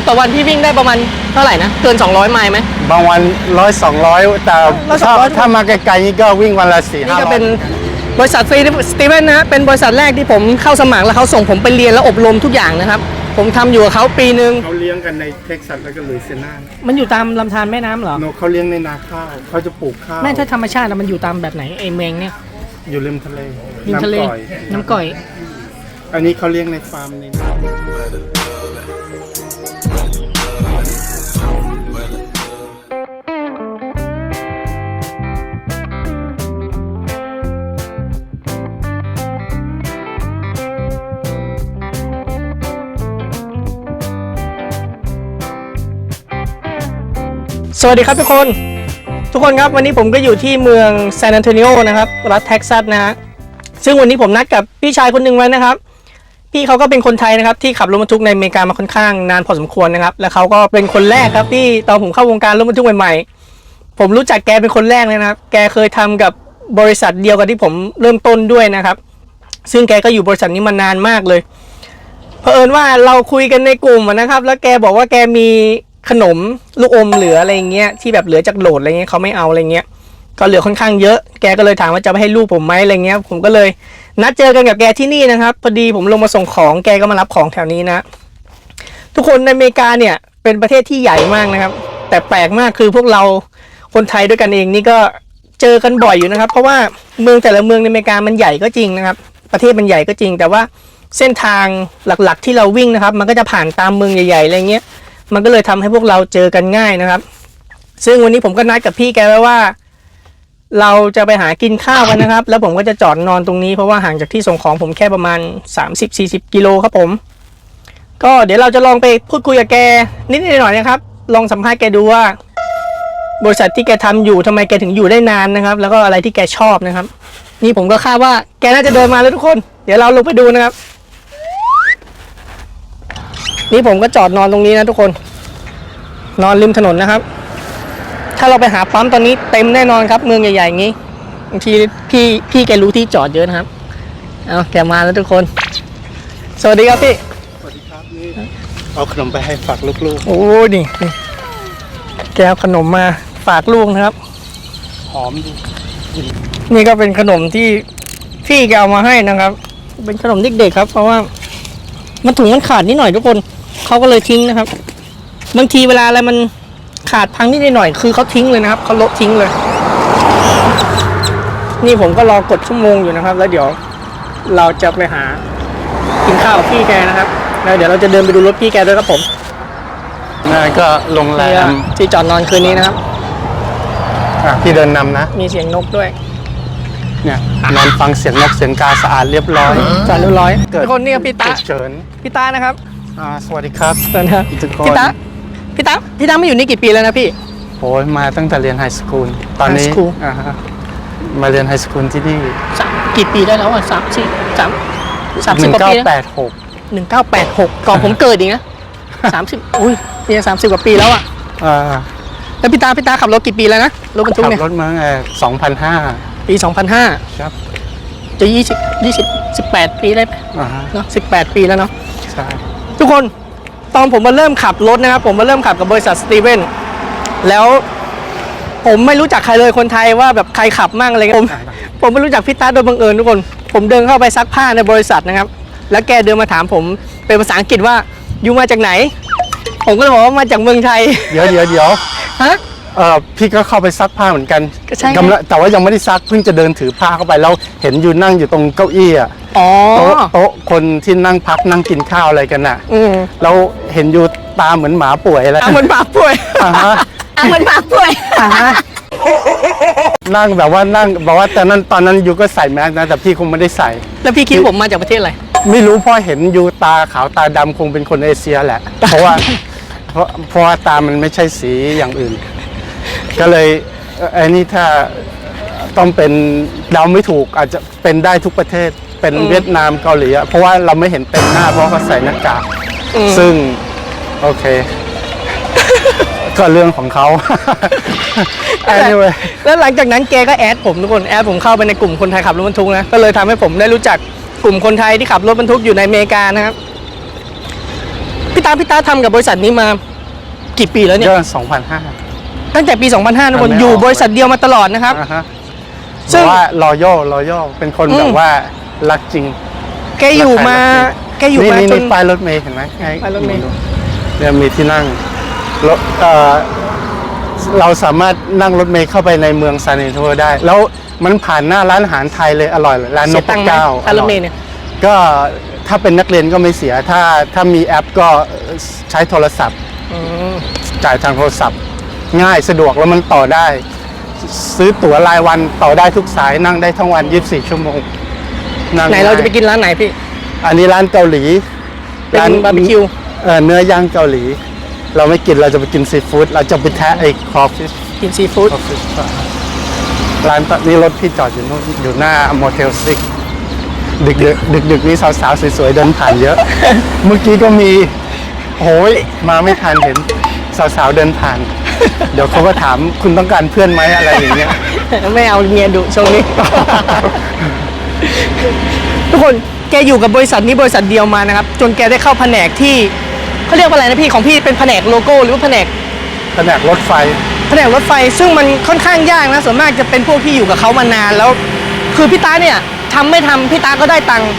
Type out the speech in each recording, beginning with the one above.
ากต่อวันพี่วิ่งได้ประมาณเท่าไหร่นะ เกิน 200 ไมล์ไหม บางวันร้อยสองร้อยแต่ร้อยสอถ้างร้อย ถ้ามาไกลๆนี่ก็วิ่งวันละสี่นี่ห้าก็ร้อยเป็นบริษัทสตีเวนนะฮะเป็นบริษัทแรกที่ผมเข้าสมัครแล้วเขาส่งผมไปเรียนแล้วอบรมทุกอย่างนะครับ ผมทำอยู่กับเขาปีหนึ่งเขาเลี้ยงกันในเท็กซัสแล้วก็ลุยเซียนามันอยู่ตามลำธารแม่น้ำเหรอโนเขาเลี้ยงในนาข้าวเขาจะปลูกข้าวแม่ถ้าธรรมชาติอะมันอยู่ตามแบบไหนไอเมงเนี่ยอยู่ริมทะเลริมทะเลน้ำก่อย น้ำก่อย อันนี้เขาเลี้ยงในฟาร์มในนา สวัสดีครับทุกคน ทุกคนครับวันนี้ผมก็อยู่ที่เมืองซานอันโตนิโอนะครับ รัฐเท็กซัสนะฮะซึ่งวันนี้ผมนัดกับพี่ชายคนหนึ่งไว้นะครับ พี่เขาก็เป็นคนไทยนะครับ ที่ขับรถบรรทุกในอเมริกามาค่อนข้างนานพอสมควรนะครับ และเขาก็เป็นคนแรกครับที่ตอนผมเข้าวงการรถบรรทุกใหม่ๆ ผมรู้จักแกเป็นคนแรกเลยนะครับ แกเคยทำกับบริษัทเดียวกับที่ผมเริ่มต้นด้วยนะครับ ซึ่งแกก็อยู่บริษัทนี้มานานมากเลยเผอิญว่าเราคุยกันในกลุ่มนะครับ แล้วแกบอกว่าแกมี ขนมลูกอมเหลืออะไรเงี้ยที่แบบเหลือจากโหลดอะไรเงี้ยเขาไม่เอาอะไรเงี้ยก็เหลือค่อนข้างเยอะ แกก็เลยถามว่าจะไปให้ลูกผมไหมอะไรเงี้ย ผมก็เลยนัดเจอกันกับแกที่นี่นะครับ พอดีผมลงมาส่งของ แกก็มารับของแถวนี้นะ ทุกคนในอเมริกาเนี่ย เป็นประเทศที่ใหญ่มากนะครับ แต่แปลกมากคือพวกเราคนไทยด้วยกันเองนี่ก็เจอกันบ่อยอยู่นะครับ เพราะว่าเมืองแต่ละเมืองในอเมริกามันใหญ่ก็จริงนะครับ ประเทศมันใหญ่ก็จริง แต่ว่าเส้นทางหลักๆ ที่เราวิ่งนะครับ มันก็จะผ่านตามเมืองใหญ่ๆอะไรเงี้ย มันก็เลยทำให้พวกเราเจอกันง่ายนะครับ ซึ่งวันนี้ผมก็นัดกับพี่แกไว้ว่า เราจะไปหากินข้าวกันนะครับ แล้วผมก็จะจอดนอนตรงนี้เพราะว่าห่างจากที่ส่งของผมแค่ประมาณ 30-40กิโลครับผม ก็เดี๋ยวเราจะลองไปพูดคุยกับแกนิดๆหน่อยนะครับ ลองสัมภาษณ์แกดูว่า บริษัทที่แกทำอยู่ทำไมแกถึงอยู่ได้นานนะครับ แล้วก็อะไรที่แกชอบนะครับ นี่ผมก็คาดว่าแกน่าจะเดินมาแล้วทุกคน เดี๋ยวเราลงไปดูนะครับ นี่ผมก็จอดนอนตรงนี้นะทุกคน นอนริมถนนนะครับ ถ้าเราไปหาปั๊มตอนนี้เต็มแน่นอนครับ เมืองใหญ่ๆอย่างนี้บางทีพี่พี่แกรู้ที่จอดเยอะนะครับเอาแกมาแล้วทุกคน สวัสดีครับพี่สวัสดีครับนี่เอาขนมไปให้ฝากลูกโอ้นี่นี่แกเอาขนมมาฝากลูกนะครับๆหอมดีนี่ก็เป็นขนมที่พี่แกเอามาให้นะครับ เป็นขนมเด็กๆครับ เพราะว่ามันถุงมันขาดนิดหน่อยทุกคน เขาก็เลยทิ้งนะครับ บางทีเวลาอะไรมันขาดพังนิดหน่อยคือเขาทิ้งเลยนะครับเขาลบทิ้งเลย นี่ผมก็รอกดชั่วโมงอยู่นะครับ แล้วเดี๋ยวเราจะไปหากินข้าวกับพี่แกนะครับแล้วเดี๋ยวเราจะเดินไปดูรถพี่แกด้วยครับผมนั่นก็โรงแรนี่ก็มที่จอดนอนคืนนี้นะครับอะพี่เดินนำนะ มีเสียงนกด้วย เนี่ยนอนฟังเสียงนกเสียงกาสะอาดเรียบร้อย จอดเรียบร้อยเกิดทุกคนนี่ก็พี่ตาฉุกเฉินพี่ตานะครับ อ่าสวัสดีครับเชิญครับทุกคนพี่ตาพี่ตาพี่ตามาอยู่นี่กี่ปีแล้วนะพี่ โอ้ยมาตั้งแต่เรียนไฮสคูลตอนนี้ High school อ่าฮะมาเรียนไฮสคูลที่นี่สามกี่ปีได้แล้วอะสามสี่สามสามหสิบนึ่งกว่าเก้าปีแปดหกหนึ่งเก้าแปดหกก่อนผมเกิดอีกนะสามสิบอุ้ยนี่สามสิบกว่าปีแล้วอะอ่าแล้วพี่ตาพี่ตาขับรถกี่ปีแล้วนะรถบรรทุกขับเนี่ยรถมาตั้งแต่สองพันห้าปีสองพันห้าครับจะยี่สิบยี่สิบสิบแปดปีได้ไหมอ่าฮะเนาะสิบแปดปีแล้วเนาะ ใช่ทุก คน ตอนผมมาเริ่มขับรถนะครับ ผมมาเริ่มขับกับบริษัทสตีเวนแล้วผมไม่รู้จักใครเลยคนไทยว่าแบบใครขับมั่งอะไรเงี้ยผมผมไม่รู้จักพี่ตาโดยบังเอิญทุกคน ผมเดินเข้าไปซักผ้าในบริษัทนะครับ แล้วแกเดินมาถามผมเป็นภาษาอังกฤษว่าอยู่มาจากไหน ผมก็เลยบอกว่ามาจากเมืองไทย เดี๋ยวเดี๋ยวเดี๋ยวฮะ เออพี่ก็เข้าไปซักผ้าเหมือนกันก็ใช่ไง กำลังแต่ว่ายังไม่ได้ซักเพิ่งจะเดินถือผ้าเข้าไปแล้วเห็นอยู่นั่งอยู่ตรงเก้าอี้อะ อ๋อ โต๊ะโต๊ะคนที่นั่งพักนั่งกินข้าวอะไรกันน่ะอืมเราเห็นอยู่ตาเหมือนหมาป่วยอะไรอะเหมือนหมาป่วยอ่าฮะอะเหมือนหมาป่วยอ่าฮะนั่งแบบว่านั่งแบบว่าแต่นั้นตอนนั้นยูก็ใส่แมสนะแต่พี่คงไม่ได้ใส่ แล้วพี่คิดว่าผมมาจากประเทศอะไร ไม่รู้เพราะเห็นยูตาขาวตาดำคงเป็นคนเอเชียแหละ เพราะว่าเพราะเพราะว่าตามันไม่ใช่สีอย่างอื่น ก็เลยเอ่อไอ้นี่ถ้าต้องเป็นเราไม่ถูกอาจจะเป็นได้ทุกประเทศ เป็นอืมเวียดนามเกาหลีอะเพราะว่าเราไม่เห็นเต็มหน้าเพราะเขาใส่หน้ากากอืมซึ่งโอเค ก็เรื่องของเขา anyway แล้วหลังจากนั้นแกก็แอดผมทุกคนแอดผมเข้าไปในกลุ่มคนไทยขับรถบรรทุกนะก็เลยทำให้ผมได้รู้จักกลุ่มคนไทยที่ขับรถบรรทุกอยู่ในอเมริกานะครับพี่ตาาพี่ตาทำกับบริษัทนี้มา กี่ปีแล้วเนี่ยก็สองพันห้าตั้งแต่ปี 2005ทุกคนทำไม่ออกอยู่บริษัทเดียวมาตลอดนะครับซึ่ซึ่งงว่ารอยย่รอยย่เป็นคนอืมแบบว่า รักจริง แกอยู่มา แกอยู่มานี่จนี่นป้ายรถเมล์เห็นไหมให้ป้ายรถเมล์ดูเนี่ยมีที่นั่งรถเอ่อเราสามารถนั่งรถเมล์เข้าไปในเมืองซานเตโได้ แล้วมันผ่านหน้าร้านอาหารไทยเลยอร่อยเลยร้านนเสียกตังค์ไหมเก้าค่ารถเมอล์ร่อยเนี่ย ก็ถ้าเป็นนักเรียนก็ไม่เสีย ถ้าถ้ามีแอปก็ใช้โทรศัพท์อืมจ่ายทางโทรศัพท์ ง่ายสะดวกแล้วมันต่อได้ ซื้อตั๋วรายวันต่อได้ทุกสายนั่งได้ทั้งวัน 24 ชั่วโมง งไหนเราจะไปง่ยกินร้านไหนพี่ อันนี้ร้านเกาหลีเป็นบาร์บีคิวเอ่อเนื้อย่างเกาหลี เราไม่กินเราจะไปกินซีฟู้ดเราจะไปแทะไอ้คอฟิชกินซีฟู้ดคอฟิชร้านตอนนี้รถพี่จอดอยู่นู่นอยู่หน้าโมเทลซิกดึกดึกดึกดึกๆนี้สาวๆสวยๆเดินผ่านเยอะ เมื่อกี้ก็มีโอ้ยมาไม่ทันเห็นสาวๆเดินผ่าน เดี๋ยวเขาก็ถามคุณต้องการเพื่อนไหมอะไรอย่างเงี้ย ไม่เอาเมียดุช่วงนี้ ทุกคนแกอยู่กับบริษัทนี้บริษัทเดียวมานะครับ จนแกได้เข้าแผนกที่เขาเรียกว่าอะไรนะพี่ของพี่เป็นแผนกโลโก้หรือว่าแผนกแผนกรถไฟ แผนกรถไฟซึ่งมันค่อนข้างยากนะส่วนมากจะเป็นพวกที่อยู่กับเขามานานแล้ว คือพี่ตาเนี่ยทำไม่ทำพี่ตาก็ได้ตังค์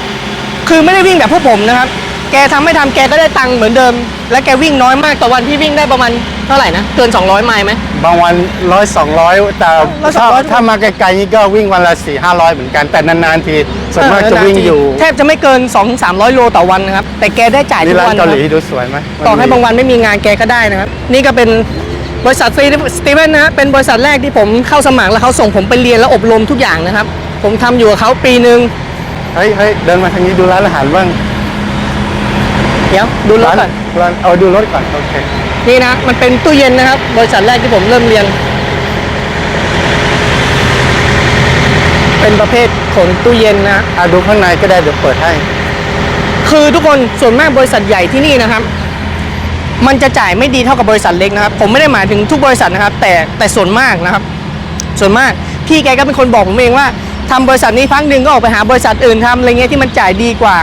คือไม่ได้วิ่งแบบพวกผมนะครับ แกทำไม่ทำแกก็ได้ตังค์เหมือนเดิม และแกวิ่งน้อยมากต่อวันพี่วิ่งได้ประมาณเท่าไหร่นะเกิน 200 ไมล์ไหมบางวันร้อยสองร้อยแต่ร้อยสอถ้างร้อยถ้ามาไกลๆนี่ก็วิ่งวันละสี่ห้าร้อยเหมือนกันแต่นานๆทีส่วนมากจะวิ่งอยู่ แทบจะไม่เกิน 2 3 0 0 โลต่อวันนะครับ แต่แกได้จ่ายทุนี่กร้านวันเกาหลีนะครับดูสวยไหมต่อให้บางวันไม่มีงานแกก็ได้นะครับ นี่ก็เป็นบริษัทสตีเวนนะฮะเป็นบริษัทแรกที่ผมเข้าสมัครแล้วเขาส่งผมไปเรียนแล้วอบรมทุกอย่างนะครับ ผมทำอยู่กับเขาปีหนึ่งเฮ้ยเฮ้ยเดินมาทางนี้ดูร้านอาหารบ้าง เดี๋ยวดูรถร้านก่อนร้านเอาดูรถก่อนโอเคนี่นะมันเป็นตู้เย็นนะครับ บริษัทแรกที่ผมเริ่มเรียน เป็นประเภทขนตู้เย็นนะอะดูข้างในก็ได้เดี๋ยวเปิดให้ คือทุกคนส่วนมากบริษัทใหญ่ที่นี่นะครับ มันจะจ่ายไม่ดีเท่ากับบริษัทเล็กนะครับ ผมไม่ได้หมายถึงทุกบริษัทนะครับ แต่แต่ส่วนมากนะครับ ส่วนมากพี่แกก็เป็นคนบอกผมเองว่าทำบริษัทนี้พักหนึ่งก็ออกไปหาบริษัทอื่นทำอะไรเงี้ยที่มันจ่ายดีกว่า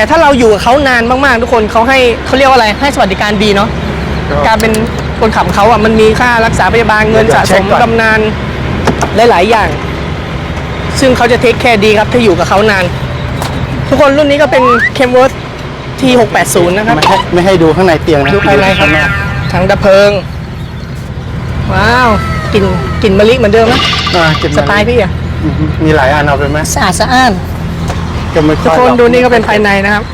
แต่ถ้าเราอยู่กับเขานานมากๆ ทุกคนเขาให้เขาเรียกว่าอะไรให้สวัสดิการดีเนาะครับการเป็นคนขับเขาอะมันมีค่ารักษาพยาบาลเงินเดี๋ยวสะเช็สคมก่อนบำนาญหลายๆอย่าง ซึ่งเขาจะเทคแคร์ดีครับถ้าอยู่กับเขานาน ทุกคนรุ่นนี้ก็เป็นเคมเวิร์ T680 นะครับไม่ให้ไม่ให้ดูข้างในเตียงนะดูภายในครับข้งอกถังดับเพลิง ว้าวกลิ่นกลิ่นมะลิเหมือนเดิมนะอะเก็บสไตล์พี่อะอือฮึมีหลายอันเอาไปไหมสะอาดสะอ้าน ก็ไม่ทุกอยคนหรอดูนี่ก็เป็นภายในนะครับ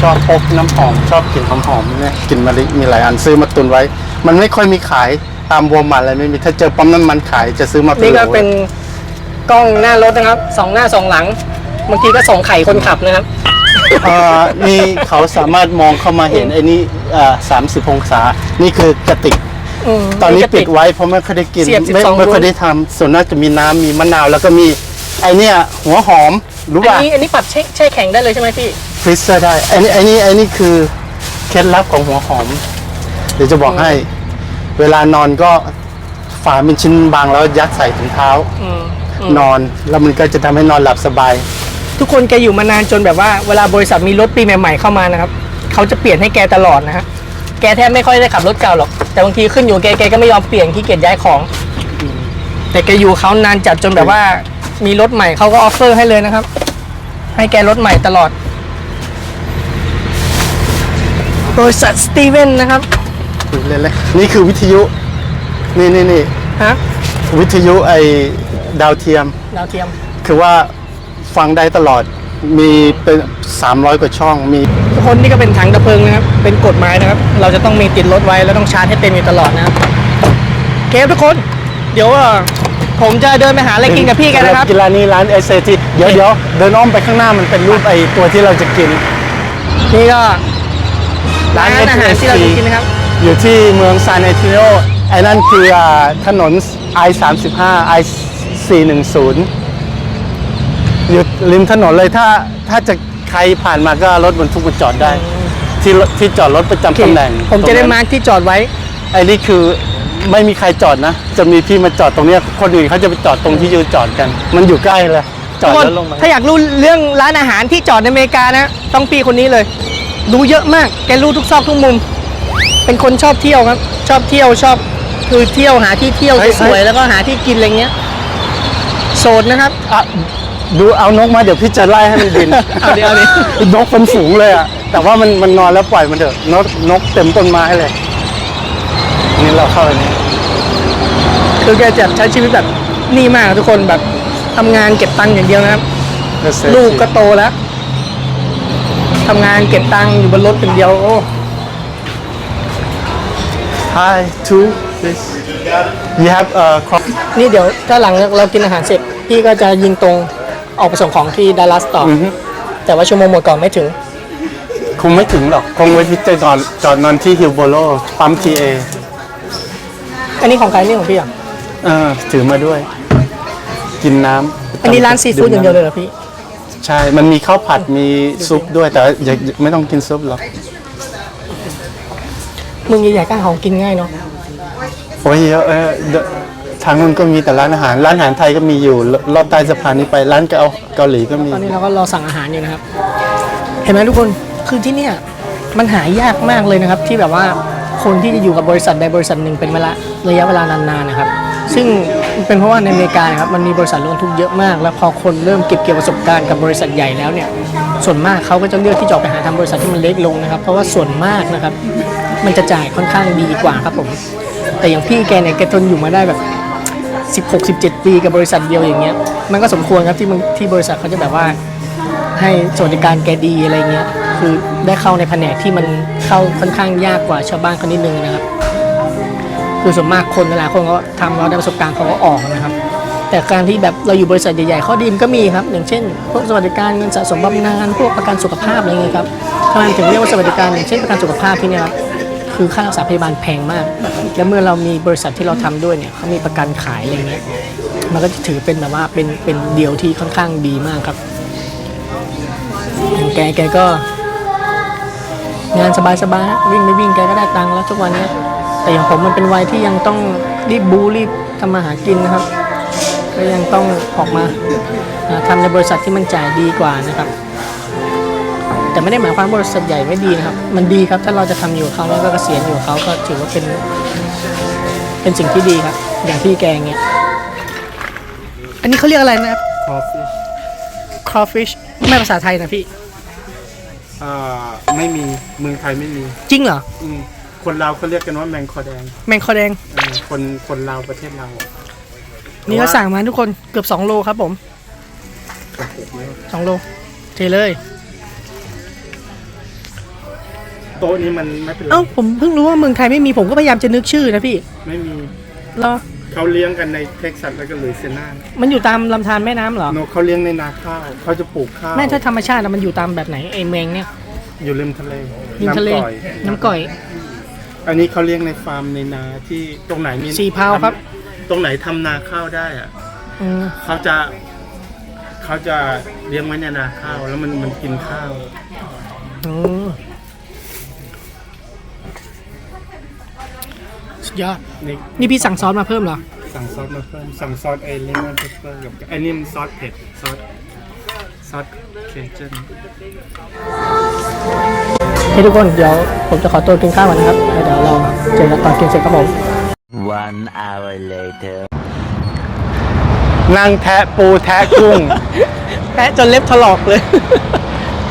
ชอบพกน้ำหอม ชอบกลิ่นหอมๆเนี่ยกลิ่นมะลิมีหลายอันซื้อมาตุนไว้ มันไม่ค่อยมีขายตามวอลมาร์ทอะไรไม่มีถ้าเจอปั๊มน้ำมันขายจะซื้อมานี่ก็โหลเป็นกล้องหน้ารถนะครับสองหน้าสองหลังบางทีก็ส่องไข่คนขับนะครับ เอ่อนี่เขาสามารถมองเข้ามาเห็นไอ้นี่สามสิบองศา นี่คือกระติกมตอนนี้ก็ปิดไว้เพราะไม่ค่อยได้กินเสียบไม่12ไม่ค่อยได้ทำส่วนมากจะมีน้ำมีมะนาวแล้วก็มี ไอเนี่ยหัวหอมรู้อันป่ะนี้อันนี้ปรับแช่แช่แข็งได้เลยใช่ไหมพี่ ฟรีเซอร์ได้ไอนี่ไอนี่ไอนี่คือเคล็ดลับของหัวหอม เดี๋ยวจะบอกให้ เวลานอนก็ฝาเป็นชิ้นบางแล้วยัดใส่ถุงเท้า อืม นอนแล้วมันก็จะทำให้นอนหลับสบาย ทุกคนแกอยู่มานานจนแบบว่าเวลาบริษัทมีรถปีใหม่ๆเข้ามานะครับเขาจะเปลี่ยนให้แกตลอดนะฮะแกแทบไม่ค่อยได้ขับรถเก่าหรอก แต่บางทีขึ้นอยู่แกแกก็ไม่ยอมเปลี่ยนขี้เกียจย้ายของ แต่แกอยู่เขานานจัดจนแบบว่า มีรถใหม่เขาก็ออฟเฟอร์ให้เลยนะครับ ให้แกรถใหม่ตลอด บริษัทสตีเวนนะครับเลยเลยนี่คือวิทยุ นี่นี่นี่ฮะวิทยุไอดาวเทียม ดาวเทียม คือว่าฟังได้ตลอด มีเป็น 300 กว่าช่อง มีทุกคนนี่ก็เป็นถังดับเพลิงนะครับ เป็นกฎหมายนะครับ เราจะต้องมีติดรถไว้แล้วต้องชาร์จให้เต็มอยู่ตลอดนะครับโอเคครับทุกคน เดี๋ยวเอ่อ ผมจะเดินไปหาอะไรกินกับพี่กันนะครับกินร้านนี้ร้าน SAT เดี๋ยวเดี๋ยวเดินอ้อมไปข้างหน้ามันเป็นรูปไอตัวที่เราจะกิน นี่ก็ร้านอาหารที่เราจะกินนะครับ อยู่ที่เมืองซานเอติโนไอ้นั่นคืออ่าถนน I 3 5 I 410อยู่ริมถนนเลยถ้าถ้าจะใครผ่านมาก็รถบรรทุกมาจอดได้ ที่รถที่จอดรถประจำตำแหน่ง ผมจะได้ตรงนั้นมาร์คที่จอดไว้ไอ้นี่คือ ไม่มีใครจอดนะ จะมีพี่มาจอดตรงเนี้ยคนอื่นเขาจะไปจอดตรงที่ยืนจอดกัน มันอยู่ใกล้เลยจทุอกดคนแล้วลงมาถ้าอยากรู้เรื่องร้านอาหารที่จอดในอเมริกานะ ต้องพี่คนนี้เลย รู้เยอะมาก แกรู้ทุกซอกทุกมุม เป็นคนชอบเที่ยวครับ ชอบเที่ยวชอบคือเที่ยวหาที่เที่ยวเฮ้ยสวยๆแล้วก็หาที่กินอะไรเงี้ย โสดนะครับ อะดูเอานกมาเดี๋ยวพี่จะไล่ให้มันบิน เอาดิเอาดิ นกเป็นฝูงเลยอะแต่ว่ามันมันนอนแล้วปล่อยมันเถอะนกนกเต็มต้นไม้เลย นี่เราเข้าอันนี้คือแกจะใช้ชีวิตแบบนี่มากทุกคนแบบทำงานเก็บตังค์อย่างเดียวนะครับ ลูกก็โตแล้วทำงานเก็บตังค์อยู่บนรถอย่างเดียวโอ้ Hi two please you have a crop นี่เดี๋ยวถ้าหลังเรากินอาหารเสร็จ พี่ก็จะยิงตรงออกไปส่งของที่ดัลลัสต่อออือฮึแต่ว่าชั่วโมงหมดก่อนไม่ถึง คงไม่ถึงหรอก คงไว้พิจจอดจอดนอนที่ฮิลโบโลปั๊มทีเอ อันนี้ของใครนี่ของพี่อะเออถือมาด้วย กินน้ำอันนี้ร้านซีฟู้ดอย่างเดียวเลยเหรอพี่ ใช่ มันมีข้าวผัดมีซุปด้วยแต่ว่าอย่าไม่ต้องกินซุปหรอกเมึงใหญ่ๆก้างของกินง่ายเนาะโอ้ยเยอะเออเดอะทางนู้นก็มีแต่ร้านอาหาร ร้านอาหารไทยก็มีอยู่รอบใต้สะพานนี้ไปร้านเกาเกาหลีก็มี ตอนนี้เราก็รอสั่งอาหารอยู่นะครับ เห็นไหมทุกคนคือที่เนี่ยมันหายากมากเลยนะครับ ที่แบบว่า คนที่จะอยู่กับบริษัทใดบริษัทหนึ่งเป็นเวลาระยะเวลานานๆนะครับ ซึ่งเป็นเพราะว่าในอเมริกาครับมันมีบริษัทรถบรรทุกเยอะมาก แล้วพอคนเริ่มเก็บเกี่ยวประสบการณ์กับบริษัทใหญ่แล้วเนี่ยส่วนมากเขาก็จะเลือกที่จะไปหาทำบริษัทที่มันเล็กลงนะครับ เพราะว่าส่วนมากนะครับมันจะจ่ายค่อนข้างดีกว่าครับผม แต่อย่างพี่แกเนี่ยแกทนอยู่มาได้แบบ16 17 ปีกับบริษัทเดียวอย่างเงี้ย มันก็สมควรครับที่มึงที่บริษัทเขาจะแบบว่า ให้สวัสดิการแกดีอะไรเงี้ยคือได้เข้าในแผนกที่มันเข้าค่อนข้างยากกว่าชาวบ้านเขานิดนึงนะครับ คือส่วนมากคนหลายคนเขาทำแล้วได้ประสบการณ์เขาก็ออกนะครับ แต่การที่แบบเราอยู่บริษัทใหญ่ๆข้อดีมนก็มีครับ อย่างเช่น พวกสวัสดิการเงินสะสมบำนาญพวกประกันสุขภาพอะไรเงี้ยครับทำไมถึงเรียกว่าสวัสดิการอย่างเช่นประกันสุขภาพที่เนี่ยครับคือค่ารักษาพยาบาลแพงมาก แล้วเมื่อเรามีบริษัทที่เราทำด้วยเนี่ยเขามีประกันขายอะไรเงี้ย มันก็จะถือเป็นแบบว่าเป็นเป็นเดียวที่ค่อนข้างดีมากครับ แกแกก็ งานสบายๆวิ่งไม่วิ่งแกก็ได้ตังค์แล้วทุกวันเนี้ยแต่อย่างผมมันเป็นวัยที่ยังต้องรีบบูรีบทำมาหากินนะครับ ก็ยังต้องออกมาอ่าทำในบริษัทที่มันจ่ายดีกว่านะครับ แต่ไม่ได้หมายความว่าบริษัทใหญ่ไม่ดีนะครับ มันดีครับถ้าเราจะทำอยู่กับเขาแล้วก็เกษียณอยู่กับเขาก็ถือว่าเป็นเป็นสิ่งที่ดีครับ อย่างที่แกอย่างเงี้ยอันนี้เขาเรียกอะไรนะครับ coffee crawfish ไม่ภาษาไทยนะพี่ อ่าไม่มีเมืองไทยไม่มี จริงเหรอ อืมคนลาวเขาเรียกกันว่าแมงคอแดงแมงคอแดง เออคนคนลาวประเทศเราอะนี่ก็สั่งมาทุกคนเกือบ 2 โลครับผม 2 โลเทเลย โต๊ะนี้มันไม่เป็นไรเอ้า ผมเพิ่งรู้ว่าเมืองไทยไม่มีผมก็พยายามจะนึกชื่อนะพี่ ไม่มีเหรอ เขาเลี้ยงกันในเท็กซัสแล้วก็ลุยเซียนามันอยู่ตามลำธารแม่น้ำเหรอโนเขาเลี้ยงในนาข้าวเขาจะปลูกข้าว แม่ถ้าธรรมชาติอะมันอยู่ตามแบบไหนไอ้แมงเนี่ย อยู่ริมทะเลริมทะเลน้ำก่อยน้ำก่อย อันนี้เขาเลี้ยงในฟาร์มในนาที่ตรงไหนมีสี่พาวครับ ตรงไหนทำนาข้าวได้อะอืมเขาจะเขาจะเลี้ยงไว้ในนาข้าวแล้วมันมันกินข้าว อืม ยอดนี่นี่พี่สั่งซอสมาเพิ่มเหรอ สั่งซอสมาเพิ่มสั่งซอสไอเลมอนเพปเปอร์กับอันนี้มันซอสเผ็ดซอสซอสเคเจนให้ทุกคนเดี๋ยวผมจะขอตัวกินข้าวก่อนนะครับแล้วเดี๋ยวเราเจอกันตอนกินเสร็จครับผม One hour later. นั่งแทะปูแทะกุ้งแปะจนเล็บถลอกเลย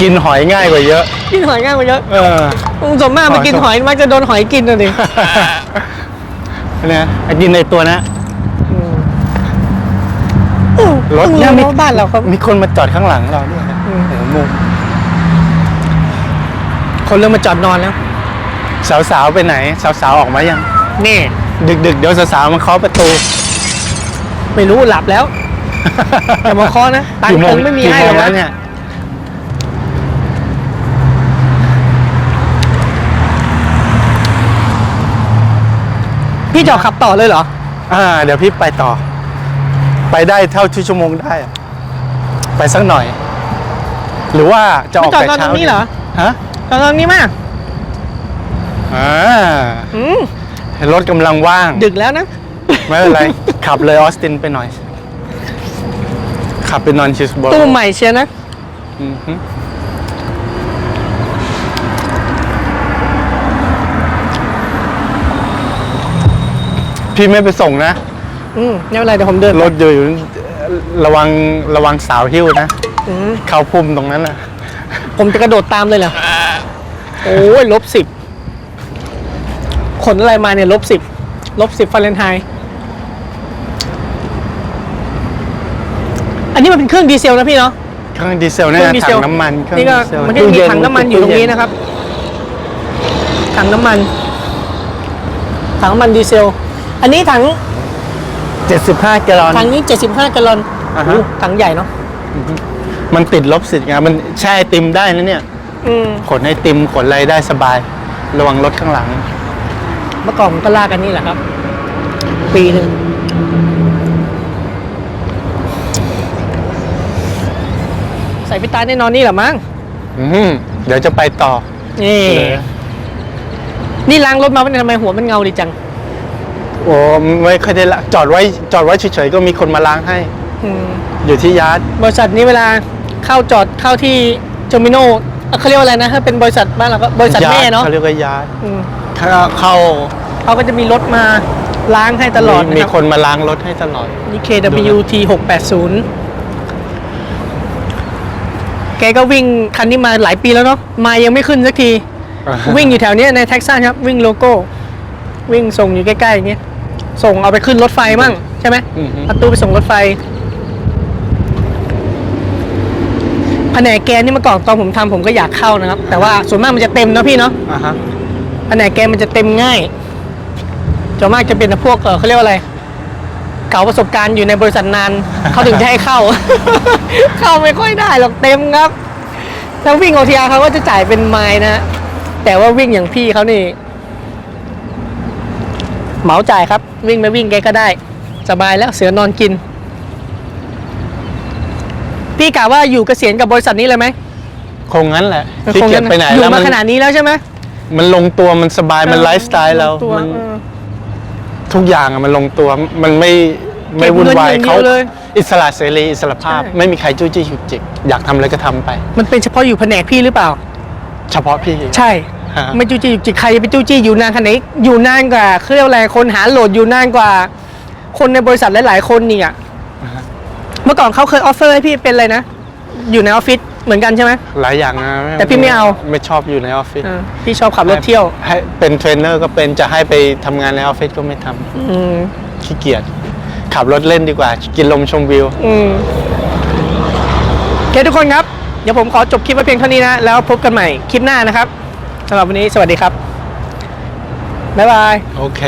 กินหอยง่ายกว่าเยอะ กินหอยง่ายกว่าเยอะเออส่วนมากไปกินหอยมักจะโดนหอยกินเลยดิเนี่ยไอ้กินในตัวนะ รถเพิ่งเนี่ยรู้มีว่าบ้านเราครับมีคนมาจอดข้างหลังเราด้วยอืม โอ้โหมุมคนเริ่มมาจอดนอนแล้ว สาวๆไปไหน สาวๆออกมายัง นี่ ดึกๆ เดี๋ยวสาวๆมาเคาะประตู ไม่รู้หลับแล้ว อย่ามาเคาะนะตังค์กี่โมงคงไม่มีกี่ให้โมหรงอกแล้วนะเนี่ย พี่จะขับต่อเลยเหรอ อ่า เดี๋ยวพี่ไปต่อ ไปได้เท่าที่ชั่วโมงได้อะไปสักหน่อย หรือว่าจะออกไม่จอดแต่นอนตเช้ารงนี้เหรอ ฮะจอดตรงนี้มากอ่าอืมรถกำลังว่าง ดึกแล้วนะ ไม่เป็นไร ขับเลยออสตินไปหน่อย ขับไปนอนชิสบอร์ตู้ใหม่เชียร์นะ อือฮึ พี่ไม่ไปส่งนะ อืมไม่เป็นไรเดี๋ยวผมเดินรถอยู่ระวังระวังสาวหิ้วนะอืมเข้าพุ่มตรงนั้นน่ะ ผมจะกระโดดตามเลยเหรอโอ้ยลบสิบขนอะไรมาเนี่ยลบสิบลบสิบฟาเรนไฮต์อันนี้มันเป็นเครื่องดีเซลนะพี่เนาะ เครื่องดีเซลเคเนี่ยรื่องดีเซถัลงน้ำมันเครื่องนี่ก็ดีเซลมันก็จะมีถังน้ำมันอยู่ตรงนี้นะครับ ถังน้ำมัน ถังน้ำมันดีเซล อันนี้ถังเจ็ดสิบห้าแกลลอนถังนี้ 75แกลลอนอ่าฮะ โอ้ถังใหญ่เนาะมันติดลบสิทธิ์ไงมันแช่ไอติมได้นะเนี่ย อืมขนไอติมขนอะไรได้สบาย ระวังรถข้างหลัง เมื่อก่อนผมก็ลากกันนี่แหละครับ ปีหนึ่งใส่พิตาแน่นอนนี่แหละมั้งอืมเดี๋ยวจะไปต่อ นี่เลยนี่ล้างรถมาเป็นยทำไมหัวมันเงาดีจัง โอ้ไม่เคอยได้ละจอดไว้จอดไว้เฉยๆก็มีคนมาล้างให้ อืมอยู่ที่ยาร์ดบริษัทนี้เวลาเข้าจอดเข้าที่เทอร์มินอลเอ่อเขาเรียกว่าอะไรนะถ้าเป็นบริษัทบ้านเราก็บริษัทยาแม่ร์ดเนาะเขาเรียกว่ายาร์ดอืมถ้าเข้าเขาก็จะมีรถมาล้างให้ตลอดมีนะมีครับคนมาล้างรถให้ตลอด นี่ KWT 680แกก็วิ่งคันนี้มาหลายปีแล้วเนาะมายังไม่ขึ้นสักที วิ่งอยู่แถวเนี้ยในเท็กซัสครับ วิ่งโลโก้ วิ่งส่งอยู่ใกล้ๆอย่างเงี้ย ส่งเอาไปขึ้นรถไฟมั่งใช่ไหมอือฮึประตูไปส่งรถไฟแผนกแกนนี่เมื่อก่อนตอนผมทำผมก็อยากเข้านะครับ แต่ว่าส่วนมากมันจะเต็มเนาะพี่เนาะอ่าฮะแผนกแกนมันจะเต็มง่ายส่วนมากจะเป็นพวกเอ่อเขาเรียกว่าอะไร เก่าประสบการณ์อยู่ในบริษัทนาน เขาถึงจะให้เข้า เข้าไม่ค่อยได้หรอกเต็มครับ ถ้าวิ่งโอทีอาเขาก็จะจ่ายเป็นไมล์นะแต่ว่าวิ่งอย่างพี่เขานี่ เหมาจ่ายครับ วิ่งไม่วิ่งแกก็ได้ สบายแล้วเสือนอนกิน พี่กะว่าอยู่เกษียณกับบริษัทนี้เลยไหมคงงั้นแหละที่คงเกียงั้จนไปไหนอยู่แล้วมามันขนาดนี้แล้วใช่ไหมมันลงตัวมันสบายมันไลฟ์สไตล์เราตัวมันเออทุกอย่างอะมันลงตัวมันไม่ไม่เก็บวุ่นวายเงินอย่างเดีเขายวเลยอิสระเสรีอิสระภาพใช่ไม่มีใครจู้จี้ฉุกจิกอยากทำอะไรก็ทำไป มันเป็นเฉพาะอยู่แผนกพี่หรือเปล่า เฉพาะพี่ใช่ ฮะ ไม่จู้จี้อยู่จิกใครจะไปจู้จี้อยู่นานขนาดไหนอยู่นานกว่าเขาเรียกว่าอะไรคนหาโหลดอยู่นานกว่า คนในบริษัทหลาย ๆ คนนี่อะเมื่อก่อนเขาเคยออฟเฟอร์ให้พี่เป็นอะไรนะ อยู่ในออฟฟิศเหมือนกันใช่ไหม หลายอย่างนะแต่พี่ไม่เอา ไม่ชอบอยู่ในออฟฟิศเออพี่ชอบขับรถเที่ยวให้เป็นเทรนเนอร์ก็เป็นจะให้ไปทำงานในออฟฟิศก็ไม่ทำอืมขี้เกียจขับรถเล่นดีกว่า กินลมชมวิว อืมโอเคทุกคนครับ เดี๋ยวผมขอจบคลิปไว้เพียงเท่านี้นะ แล้วพบกันใหม่คลิปหน้านะครับ สำหรับวันนี้สวัสดีครับ บ๊ายบาย โอเค